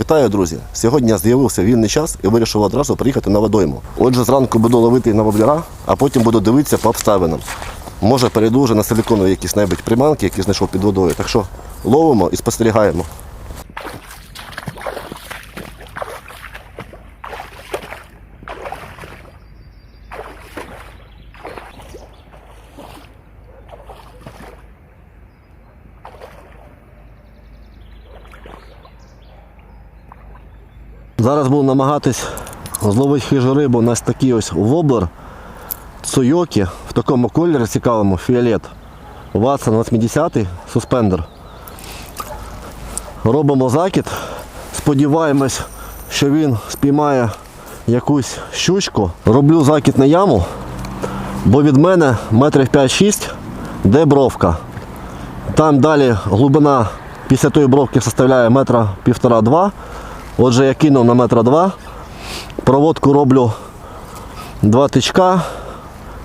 Вітаю, друзі! Сьогодні з'явився вільний час і вирішив одразу приїхати на водойму. Отже, зранку буду ловити на воблера, а потім буду дивитися по обставинам. Може, перейду вже на силіконові якісь навіть приманки, які знайшов під водою. Так що ловимо і спостерігаємо. Зараз буду намагатись зловити хижу рибу. У нас такий ось воблер Цуйокі в такому кольорі цікавому, фіолет. Ватсон 80 суспендер. Робимо закид. Сподіваємось, що він спіймає якусь щучку. Роблю закид на яму, бо від мене метрів 5-6, де бровка. Там далі глибина після тої бровки составляє метра півтора-два. Отже, я кинув на метра два. Проводку роблю два тичка,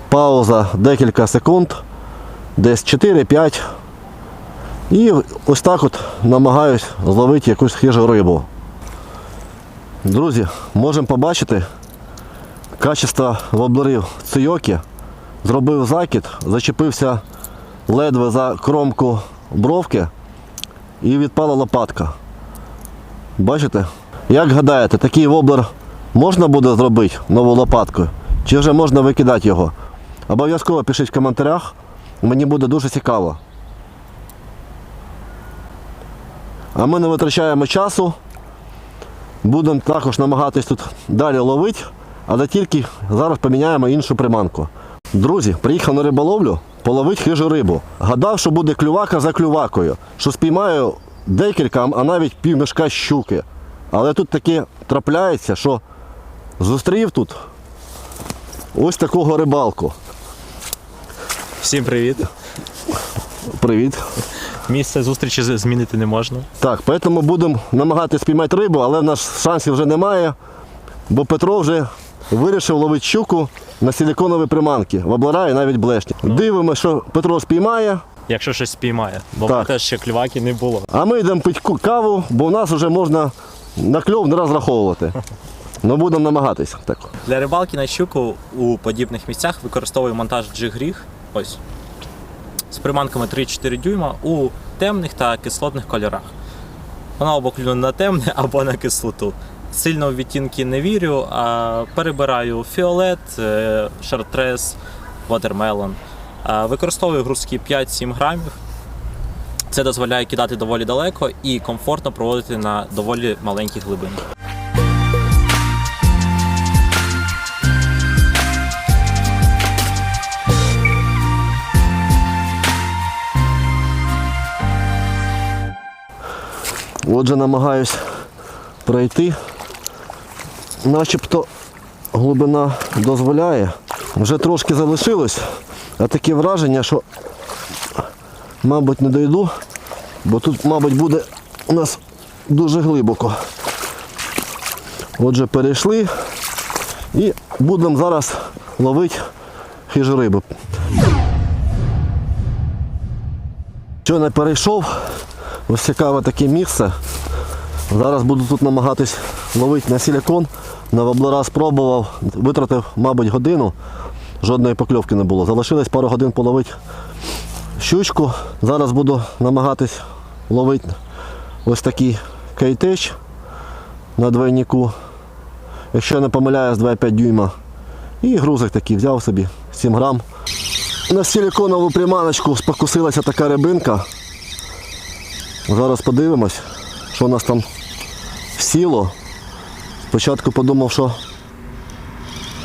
пауза декілька секунд, десь 4-5. І ось так от намагаюсь зловити якусь хижу рибу. Друзі, можемо побачити качество воблерів цийокі. Зробив закид, зачепився ледве за кромку бровки і відпала лопатка. Бачите? Як гадаєте, такий воблер можна буде зробити нову лопаткою? Чи вже можна викидати його? Обов'язково пишіть в коментарях. Мені буде дуже цікаво. А ми не витрачаємо часу. Будемо також намагатись тут далі ловити, але тільки зараз поміняємо іншу приманку. Друзі, приїхав на риболовлю половити хижу рибу. Гадав, що буде клювака за клювакою, що спіймаю декілька, а навіть півмішка щуки. Але тут таке трапляється, що зустрів тут ось такого рибалку. Всім привіт. Привіт. Місце зустрічі змінити не можна. Так, тому будемо намагатися спіймати рибу, але в нас шансів вже немає, бо Петро вже вирішив ловити щуку на силіконові приманки, воблера і навіть блешні. Дивимося, що Петро спіймає, Якщо щось спіймає. Бо теж ще клюваки не було. а ми йдемо пити каву, бо в нас вже можна на кльов не розраховувати. Ну будемо намагатись. Так. Для рибалки на щуку у подібних місцях використовую монтаж джиг-ріг. Ось. З приманками 3-4 дюйма у темних та кислотних кольорах. Вона або клюне на темне, або на кислоту. Сильно в відтінки не вірю, а перебираю фіолет, е, шартрес. А Використовую грузки 5-7 грамів. Це дозволяє кидати доволі далеко і комфортно проводити на доволі маленьких глибинах. Отже, намагаюсь пройти. Начебто глибина дозволяє. Вже трошки залишилось, а таке враження, що, мабуть, не дойду, бо тут, мабуть, буде у нас дуже глибоко. Отже, перейшли і будемо зараз ловити хижу рибу. Щойно перейшов, ось цікаве таке місце. Зараз буду тут намагатись ловити на силікон. На воблера спробував, витратив, мабуть, годину. Жодної покльовки не було. Залишилось пару годин половити щучку. Зараз буду намагатись ловити ось такий кейтеч на двойнику. Якщо я не помиляюсь, 2,5 дюйма. І грузик такий взяв собі 7 грам. На силіконову приманочку спокусилася така рибинка. Зараз подивимось, що у нас там сіло. Спочатку подумав, що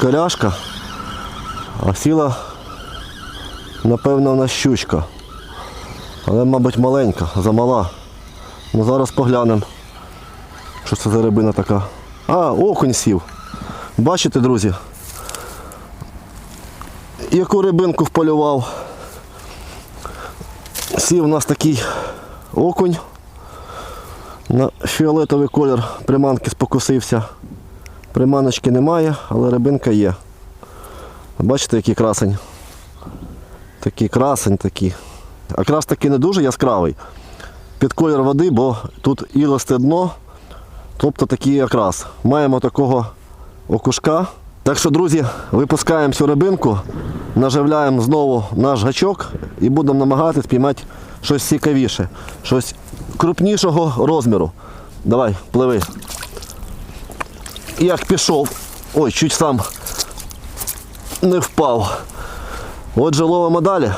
коряшка, а сіла, напевно, в нас щучка. Але, мабуть, маленька, замала. Ну зараз поглянемо, що це за рибина така. А, окунь сів. Бачите, друзі? Яку рибинку вполював? Сів у нас такий окунь. На фіолетовий колір приманки спокусився. Приманочки немає, але рибинка є. Бачите, який красень? Такий красень такий. Якраз таки не дуже яскравий. Під колір води, бо тут ілосте дно, Тобто такий якраз. Маємо такого окушка. Так що, друзі, випускаємо цю рибинку, наживляємо знову наш гачок і будемо намагатися піймати щось цікавіше, щось крупнішого розміру. Давай, пливи. Як пішов. Ой, чуть сам не впав. Отже, ловимо далі.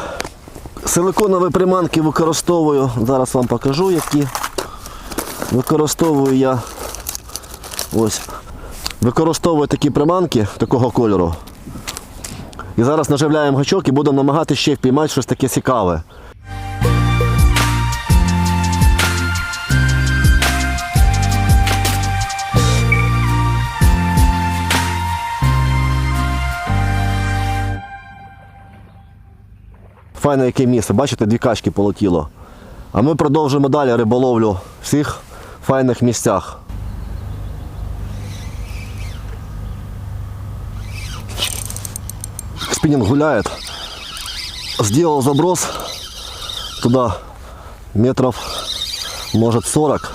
Силиконові приманки використовую, зараз вам покажу які. Використовую я ось. Використовую такі приманки такого кольору. І зараз наживляємо гачок і будемо намагатися ще впіймати щось таке цікаве. Файне яке місце, бачите, дві качки полетіло. А ми продовжимо далі риболовлю в всіх файних місцях. Спиннинг гуляет. Сделал заброс туда метров, может 40.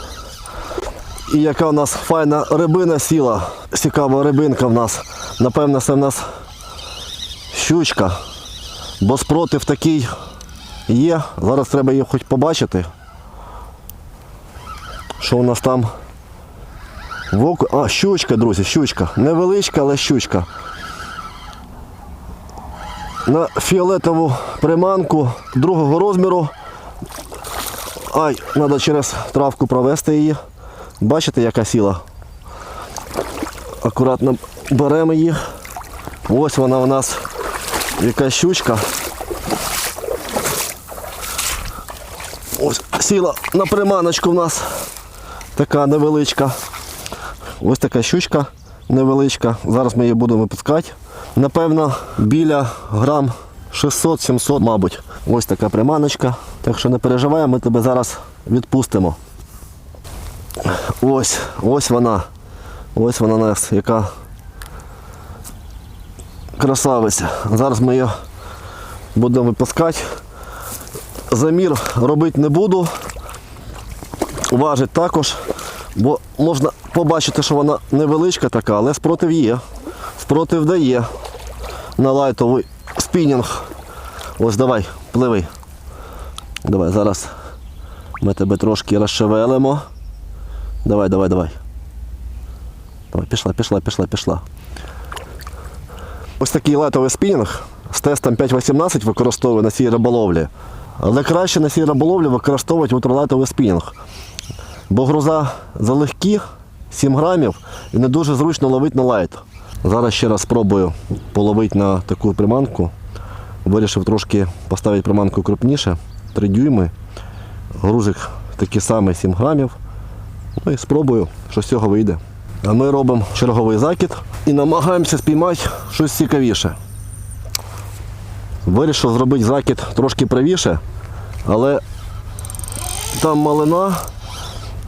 І яка у нас файна рибина сіла. Цікава рибинка в нас. Напевно, це в нас щучка. Бо спротив такий є. Зараз треба її хоч побачити. Що у нас там? В оку- А, щучка, друзі, щучка. Невеличка, але щучка. На фіолетову приманку другого розміру. Ай, треба через травку провести її. Бачите, яка сіла? Акуратно беремо її. Ось вона у нас яка щучка. Ось сіла на приманочку в нас. Така невеличка. Ось така щучка невеличка. Зараз ми її будемо випускати. Напевно, біля грам 600-700, мабуть. Ось така приманочка. Так що не переживай, ми тебе зараз відпустимо. Ось, ось вона. Ось вона нас, яка красавиця. Зараз ми її будемо випускати. Замір робити не буду. Важить також, бо можна побачити, що вона невеличка така, але спротив є. Спротив дає на лайтовий спінінг. Ось давай, пливи. Давай, зараз ми тебе трошки розшевелимо. Давай, давай, давай. Давай, пішла, пішла, пішла, пішла. Ось такий лайтовий спінінг з тестом 5.18 використовую на цій риболовлі. Але краще на цій риболовлі використовувати ультралайтовий спінінг. Бо груза залегкі, 7 грамів, і не дуже зручно ловити на лайт. Зараз ще раз спробую половити на таку приманку. Вирішив трошки поставити приманку крупніше, 3 дюйми. Грузик такий самий 7 грамів. Ну і спробую, що з цього вийде. А ми робимо черговий закид і намагаємося спіймати щось цікавіше. Вирішив зробити закид трошки правіше, але там малина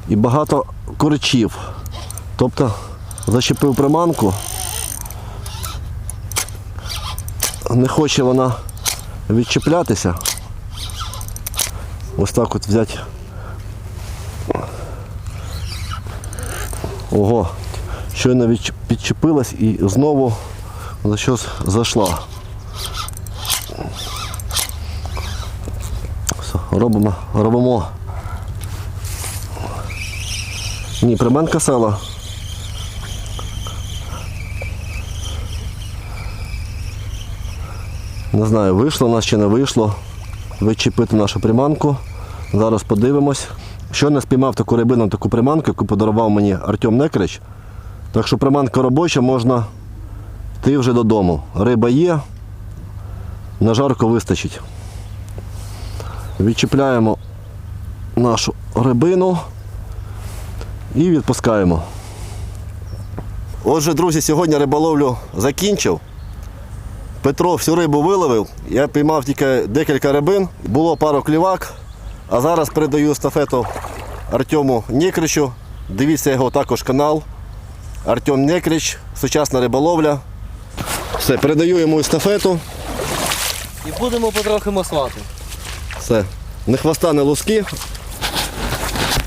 і багато корчів. Тобто зачепив приманку. Не хоче вона відчіплятися. Ось так от взяти. Ого, щойно підчепилась і знову за щось зайшла. Все, робимо, робимо. Ні, приманка села. Не знаю, вийшло нас чи не вийшло. Вичепити нашу приманку. Зараз подивимось. Щойно спіймав таку рибину, таку приманку, яку подарував мені Артем Некрич. Так що приманка робоча, можна йти вже додому. Риба є, на жарко вистачить. Відчіпляємо нашу рибину і відпускаємо. Отже, друзі, сьогодні риболовлю закінчив. Петро всю рибу виловив. Я піймав тільки декілька рибин, було пару клівак. А зараз передаю естафету Артему Некричу. Дивіться його також канал. Артем Некрич, сучасна риболовля. Все, передаю йому естафету. І будемо потрохи маслати. Все. Не хвоста, не луски.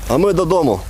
А ми додому.